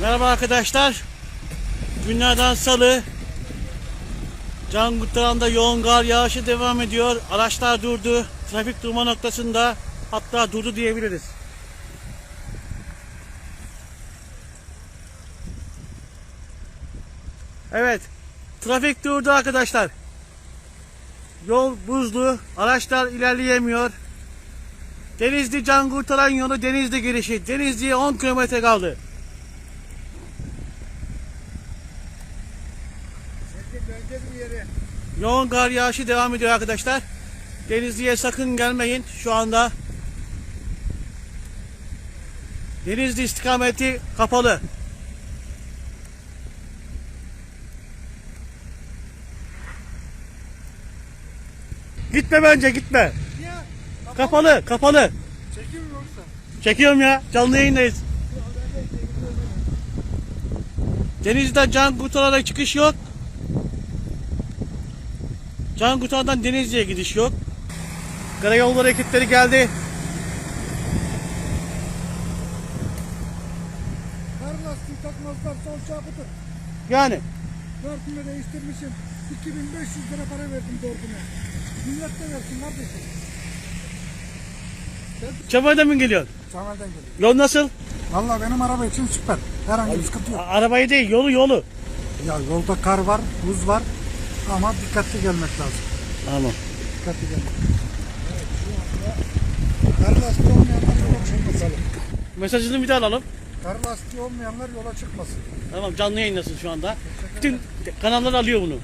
Merhaba arkadaşlar. Günlerden salı. Cangutlar'da yoğun kar yağışı devam ediyor. Araçlar durdu. Trafik durma noktasında hatta durdu diyebiliriz. Evet. Trafik durdu arkadaşlar. Yol buzlu. Araçlar ilerleyemiyor. Denizli Can Kurtaran yolu Denizli girişi. Denizli'ye 10 kilometre kaldı. Yoğun kar yağışı devam ediyor arkadaşlar. Denizli'ye sakın gelmeyin şu anda. Denizli istikameti kapalı. Gitme bence gitme. Ya Kapalı kapalı. çekim yoksa. Çekiyorum ya canlı yayındayız. Denizli'den Can Kurtaran'a çıkış yok. Can Kurtaran'dan Denizli'ye gidiş yok. Karayolları ekipleri geldi. Kar lastiği takmazlar sol çarpıtır. Yani Dördünü değiştirmişim. 2500 lira para verdim dördüne. Millet de versin kardeşim. Çabayda mı geliyorsun? Samel'den geliyor. Yol nasıl? Valla benim araba için süper. Herhangi bir sıkıntı yok. Arabayı değil yolu yolu. Ya yolda kar var, buz var. Ama dikkatli gelmek lazım. Tamam. Dikkatli gelmek. Kar lastiği olmayanlar yola çıkmasın. Mesajını bir daha alalım. Kar lastiği olmayanlar yola çıkmasın. Tamam canlı yayındasın şu anda. Bütün kanallar alıyor bunu.